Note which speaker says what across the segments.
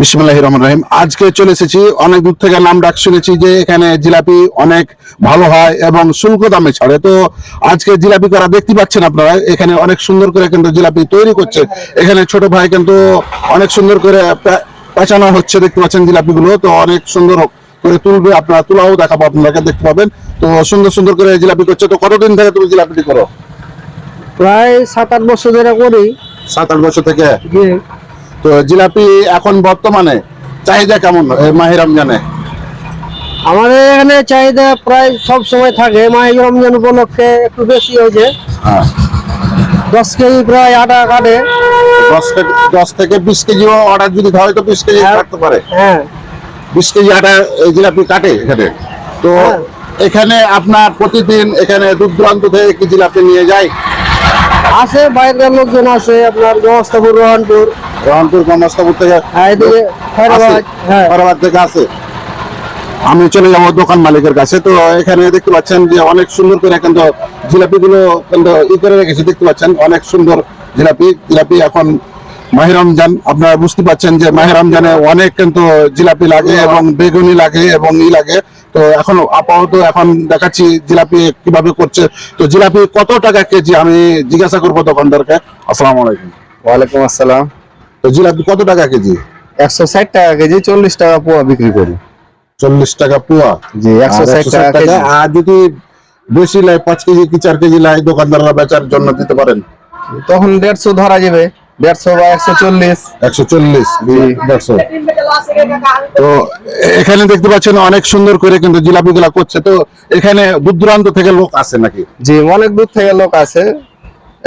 Speaker 1: বিসমুল্লাহ রহমান রহিম। আজকে চলে এসেছি অনেক দূর থেকে নাম ডাক শুনেছি যে এখানে জিলাপি অনেক ভালো হয় এবং শুল্ক দামে ছাড়ে। তো আজকে জিলাপি করা দেখতে পাচ্ছেন আপনারা এখানে অনেক সুন্দর করে কিন্তু জিলাপি তৈরি করছে। এখানে ছোট ভাই কিন্তু অনেক সুন্দর করে পেঁচানো হচ্ছে দেখতে পাচ্ছেন জিলাপিগুলো। তো অনেক সুন্দর করে তুলবে আপনারা তুলাও দেখাবো আপনারা দেখতে পাবেন। তো সুন্দর সুন্দর করে জিলাপি করছে। তো কতদিন থেকে তুমি জিলাপিটি করো?
Speaker 2: প্রায় সাত আট বছর ধরে করি।
Speaker 1: সাত আট বছর থেকে? তো জিলাপি এখন বর্তমানে চাহিদা কেমন এই মাহি রমজানে?
Speaker 2: আমাদের এখানে চাহিদা প্রায় সব সময় থাকে মাহির রমজান উপলক্ষে একটু বেশি হয়েছে
Speaker 1: হ্যাঁ।
Speaker 2: দশ কেজি প্রায় আটা কাটে।
Speaker 1: দশ থেকে বিশ কেজি অর্ডার যদি হয় তো বিশ কেজি
Speaker 2: হ্যাঁ।
Speaker 1: কাটতে পারে।
Speaker 2: হ্যাঁ।
Speaker 1: বিশ কেজি আটা জিলাপি কাটে এখানে। তো
Speaker 2: হ্যাঁ।
Speaker 1: এখানে আপনার প্রতিদিন এখানে দূর দূরান্ত থেকে কি জিলাপি নিয়ে যায়?
Speaker 2: আছে বাইরের লোকজন আছে আপনার মহস্তাপুর রহনপুর।
Speaker 1: রহনপুর কর্মস্থাপুর থেকে
Speaker 2: এদিকে হ্যাঁ।
Speaker 1: থেকে আছে। আমি চলে যাব দোকান মালিকের কাছে। তো এখানে দেখতে পাচ্ছেন যে অনেক সুন্দর করে কিন্তু জিলাপি গুলো কিন্তু ই করে রেখেছে। দেখতে পাচ্ছেন অনেক সুন্দর জিলাপি। জিলাপি এখন মাহির রমজান। আপনারা বুঝতে পাচ্ছেন যে মাহির রমজানে অনেক কিন্তু জিলাপি লাগে এবং বেগুনি লাগে এবং ই লাগে। তো এখন আপাতত এখন দেখাচ্ছি জিলাপি কীভাবে করছে। তো জিলাপি কত টাকা কেজি? আমি জিজ্ঞাসা করব দোকানদারকে। আসসালামু আলাইকুম।
Speaker 3: ওয়ালাইকুম আসসালাম।
Speaker 1: তো জিলাপি কত টাকা কেজি?
Speaker 3: একশো ষাট টাকা কেজি চল্লিশ টাকা পোয়া বিক্রি করি।
Speaker 1: চল্লিশ টাকা পোয়া?
Speaker 3: জি একশো ষাট টাকা
Speaker 1: আর যদি বেশি লাই পাঁচ কেজি কি চার কেজি লাই দোকানদাররা বেচার জন্য দিতে পারেন?
Speaker 3: তখন দেড়শো ধরা যাবে। দেড়শো বা একশো চল্লিশ।
Speaker 1: একশো চল্লিশ দেড়শো। তো এখানে দেখতে পাচ্ছেন অনেক সুন্দর করে কিন্তু জিলাপি গুলা করছে। তো এখানে দূর দূরান্ত থেকে লোক আসে নাকি?
Speaker 3: জি অনেক দূর থেকে লোক আছে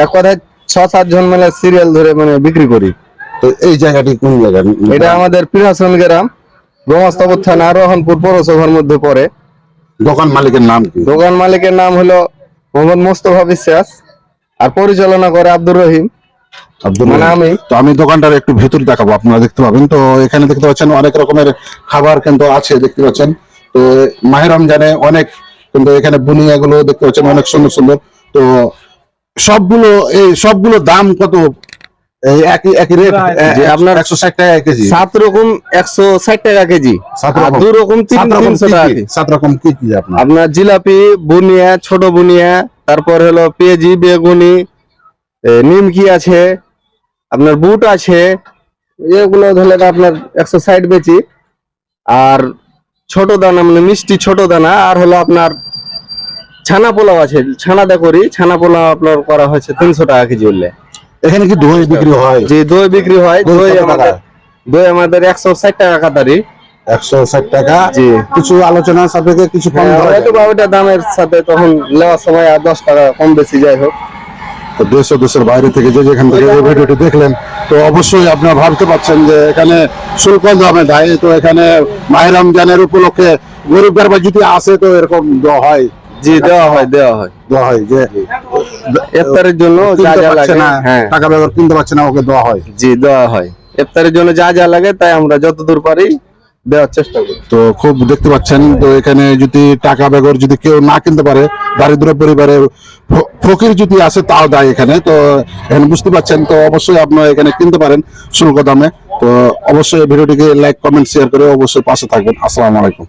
Speaker 3: এক কথায় ছ সাত জন মানে সিরিয়াল ধরে মানে বিক্রি করি।
Speaker 1: তো এই জায়গাটি কোন জায়গা?
Speaker 3: এটা আমাদের পিরাসন গ্রাম। থানা রোহনপুর পৌরসভার মধ্যে পড়ে।
Speaker 1: দোকান মালিকের নাম কি?
Speaker 3: দোকান মালিকের নাম হলো মোহাম্মদ মোস্তফা বিশ্বাস। আর পরিচালনা করে আব্দুর রহিম। মানে আমি
Speaker 1: তো আমি দোকানটার একটু ভেতর দেখাবো আপনারা দেখতে পাবেন। তো এখানে দেখতে পাচ্ছেন অনেক রকমের খাবার কিন্তু আছে দেখতে পাচ্ছেন। তো মাহের রমজানে অনেক কিন্তু এখানে বুনিয়া গুলো দেখতে পাচ্ছেন অনেক সুন্দর সুন্দর। তো সবগুলো এই সবগুলো দাম কত? এই একই একই রেট
Speaker 3: আপনার
Speaker 1: একশো ষাট টাকা কেজি।
Speaker 3: সাত রকম একশো ষাট টাকা কেজি।
Speaker 1: সাত রকম
Speaker 3: দু রকম তিন
Speaker 1: সাত রকম কি
Speaker 3: টাকা
Speaker 1: কি?
Speaker 3: কেজি।
Speaker 1: সাত রকম কি কি আপনার।
Speaker 3: আপনার জিলাপি বুনিয়া ছোট বুনিয়া তারপর হলো পেঁয়াজি বেগুনি নিমকি আছে আপনার বুট আছে এগুলো ধরলে আপনার একশো ষাট বেচি আর ছোট দানা মানে মিষ্টি ছোট দানা আর হলো আপনার ছানা পোলাও আছে ছানাটা করি ছানা পোলাও আপনার করা হয়েছে তিনশো টাকা কেজি উঠলে
Speaker 1: এখানে কি দই বিক্রি হয়?
Speaker 3: যে দই বিক্রি হয়।
Speaker 1: দই
Speaker 3: আমাদের দই আমাদের একশো ষাট টাকা কাতারি।
Speaker 1: একশো ষাট টাকা?
Speaker 3: জি।
Speaker 1: কিছু আলোচনা সাপেক্ষে কিছু কম
Speaker 3: হ্যাঁ, হয়তো বা ওইটা দামের সাথে তখন নেওয়ার সময় আর দশ টাকা কম বেশি যাই হোক।
Speaker 1: দেশ ও দেশের বাইরে থেকে যে যেখান থেকে এই ভিডিওটি দেখলেন তো অবশ্যই আপনারা ভাবতে পারছেন যে এখানে শুল্ক দামে দেয় তো এখানে মাহের রমজানের উপলক্ষে গরিব গরবা যদি আসে তো এরকম দেওয়া হয়?
Speaker 3: জি দেওয়া হয় দেওয়া হয়।
Speaker 1: দেওয়া হয় যে
Speaker 3: ইফতারের জন্য যা যা লাগে হ্যাঁ।
Speaker 1: টাকা ব্যবহার কিনতে পারছে না ওকে দেওয়া হয়।
Speaker 3: জি দেওয়া হয়। ইফতারের জন্য যা যা লাগে তাই আমরা যতদূর পারি দেওয়ার চেষ্টা করি
Speaker 1: তো খুব দেখতে পাচ্ছেন, তো এখানে যদি টাকা বেগর যদি কেউ না কিনতে পারে, দারিদ্র পরিবারে ফকির যদি আসে, তাও দেয় এখানে। তো এখানে বুঝতে পাচ্ছেন, তো অবশ্যই আপনারা এখানে কিনতে পারেন শুল্ক দামে। তো অবশ্যই ভিডিওটিকে লাইক কমেন্ট শেয়ার করে অবশ্যই পাশে থাকবেন। আসসালামু আলাইকুম।